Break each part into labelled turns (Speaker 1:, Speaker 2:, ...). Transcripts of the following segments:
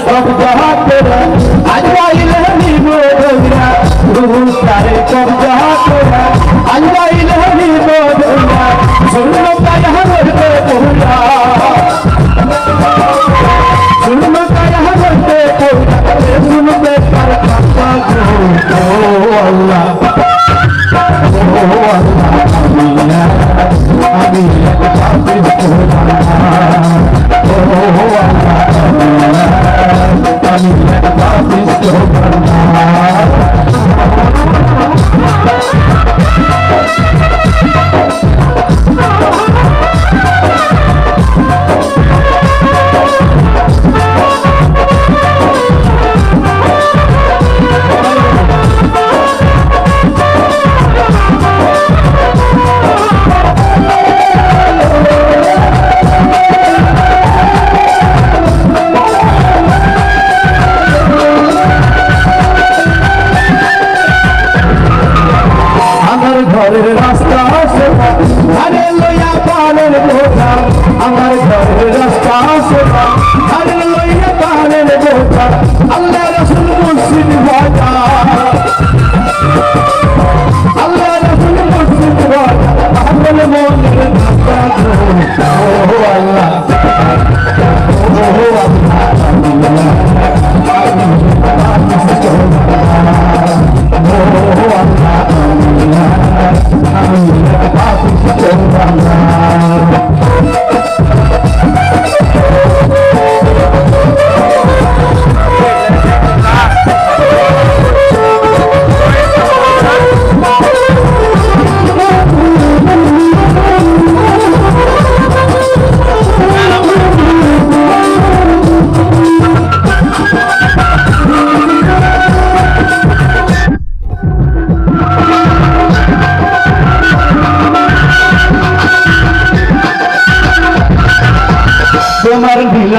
Speaker 1: সব জাহাতেরা আজরাইল নিব দৌড়া গুরু তারে সব জাহাতেরা আজরাইল নিব দৌড়া শূন্য কায় হতে পৌরা শূন্য কায় হতে পৌরা শুনবে তার কথা ও আল্লাহ ও আল্লাহ আমিনা আমিনা ঘরের রাস্তা সেবা আরে লইয়া পানের বোঝা আমার ঘরের রাস্তা সেবা আরে লইয়া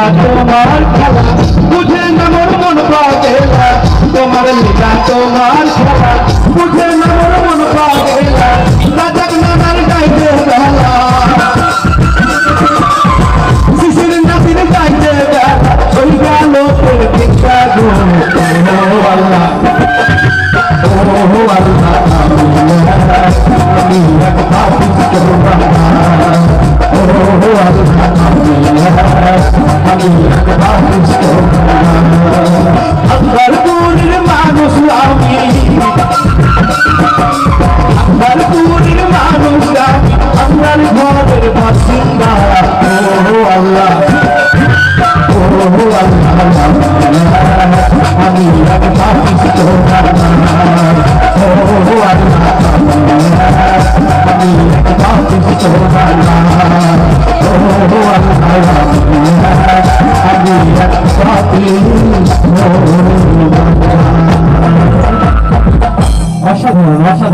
Speaker 1: লীলা তোমার খেলা, বুঝে না মোর মন পাগেলা তোমার লীলা তোমার খেলা, বুঝে না মোর মন পাগেলা রাজাক নানার গাইতে বেলা শিশির নাতির গাইতে বেলা ওই ঘরের অসাধারণ অসাধারণ